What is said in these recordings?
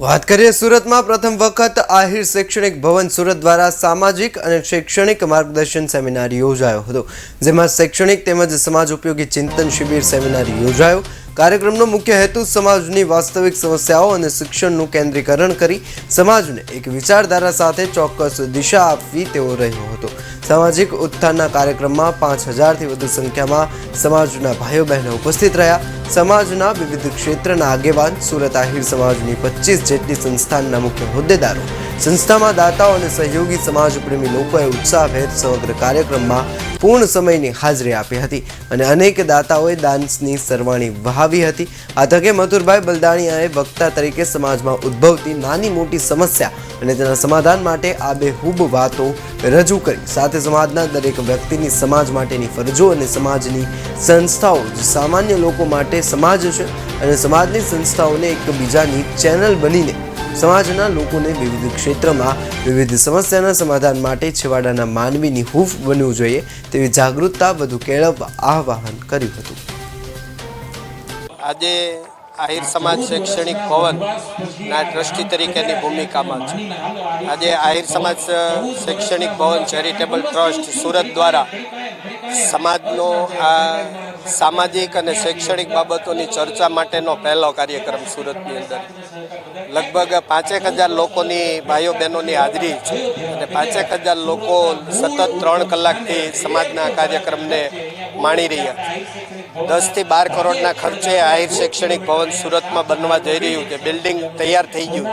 વાત કરીએ સુરતમાં, પ્રથમ વખત આહિર શૈક્ષણિક ભવન સુરત દ્વારા સામાજિક અને શૈક્ષણિક માર્ગદર્શન સેમિનાર યોજાયો હતો, જેમાં શૈક્ષણિક તેમજ સમાજ ઉપયોગી ચિંતન શિબિર સેમિનાર યોજાયો. કાર્યક્રમનો મુખ્ય હેતુ સમાજની વાસ્તવિક સમસ્યાઓ અને શિક્ષણનું કેન્દ્રીકરણ કરી સમાજને એક વિચારધારા સાથે ચોક્કસ દિશા આપવી તેવો રહ્યો હતો. સામાજિક ઉત્થાનના કાર્યક્રમમાં પાંચ હજારથી વધુ સંખ્યામાં સમાજના ભાઈઓ બહેનો ઉપસ્થિત રહ્યા. સમાજના વિવિધ ક્ષેત્રના આગેવાન સુરત આહિર સમાજની પચીસ જેટલી સંસ્થાનના મુખ્ય હોદ્દેદારો સંસ્થામાં દાતાઓ અને સહયોગી સમાજપ્રેમી લોકોએ ઉત્સાહભેર સમગ્ર કાર્યક્રમમાં પૂર્ણ સમયની હાજરી આપી હતી અને અનેક દાતાઓએ દાન્સની સરવાણી વહાવી હતી. આ તકે મથુરભાઈ બલદાણિયાએ વક્તા તરીકે સમાજમાં ઉદ્ભવતી નાની મોટી સમસ્યા અને તેના સમાધાન માટે આબેહૂબ વાતો રજૂ કરી. સાથે સમાજના દરેક વ્યક્તિની સમાજ માટેની ફરજો અને સમાજની સંસ્થાઓ જે સામાન્ય લોકો માટે સમાજ છે અને સમાજની સંસ્થાઓને એકબીજાની ચેનલ બનીને સમાજના લોકોને વિવિધ ક્ષેત્રમાં વિવિધ સમસ્યાના સમાધાન માટે છેવાડાના માનવીની હૂફ બનવું જોઈએ તેવી જાગૃતતા વધુ કેળવવા આહવાન કર્યું હતું. આજે આહિર સમાજ શૈક્ષણિક ભવનના ટ્રસ્ટી તરીકેની ભૂમિકામાં છું. આજે આહિર સમાજ શૈક્ષણિક ભવન ચેરિટેબલ ટ્રસ્ટ સુરત દ્વારા સમાજનો, આ, સામાજિક અને શૈક્ષણિક બાબતોની ચર્ચા માટેનો પહેલો કાર્યક્રમ સુરતની અંદર. લગભગ પાંચેક હજાર લોકોની ભાઈઓ બહેનોની હાજરી છે. અને પાંચેક હજાર લોકો સતત ત્રણ કલાકથી સમાજના કાર્યક્રમને માણી રહ્યા. દસથી બાર કરોડના ખર્ચે આહિર શૈક્ષણિક ભવન સુરતમાં બનવા જઈ રહ્યું છે. બિલ્ડિંગ તૈયાર થઈ ગયું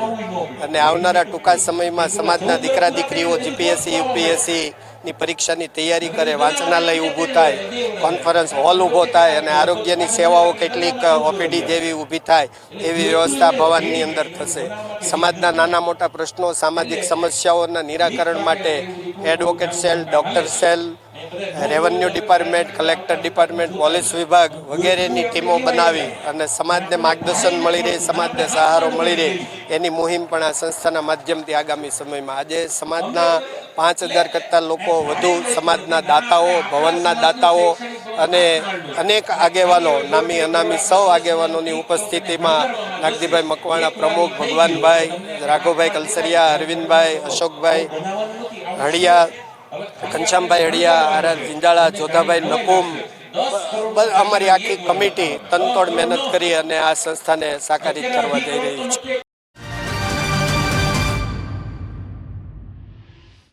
અને આવનારા ટૂંકા સમયમાં સમાજના દીકરા દીકરીઓ જીપીએસસી, યુપીએસસી ની પરીક્ષાની તૈયારી કરે, વાંચનાલય ઊભું થાય, કોન્ફરન્સ હોલ ઊભો થાય અને આરોગ્યની સેવાઓ કેટલીક ઓપીડી જેવી ઊભી થાય એવી વ્યવસ્થા ભવનની અંદર થશે. સમાજના નાના મોટા પ્રશ્નો, સામાજિક સમસ્યાઓના નિરાકરણ માટે advocate cell doctor cell revenue department, collector department, police વિભાગ વગેરેની ટીમો બનાવી અને સમાજને માર્ગદર્શન મળી રહે, સમાજને સહારો મળી રહે એની મુહિમ પણ આ સંસ્થાના માધ્યમથી આગામી સમયમાં. આજે સમાજના પાંચ હજાર કરતાં લોકો વધુ સમાજના દાતાઓ, ભવનના દાતાઓ અને અનેક આગેવાનો, નામી અનામી સૌ આગેવાનોની ઉપસ્થિતિમાં નાગજીભાઈ મકવાણા પ્રમુખ, ભગવાનભાઈ, રાઘવભાઈ કલસરિયા, અરવિંદભાઈ, અશોકભાઈ, હળિયા ઘનશ્યામભાઈ અડિયા આર જિંજાળા જોધાભાઈ નકુમ અમારી આખી કમિટી તનતોડ મહેનત કરી અને આ સંસ્થાને સાકારિત કરવા જઈ રહી છે.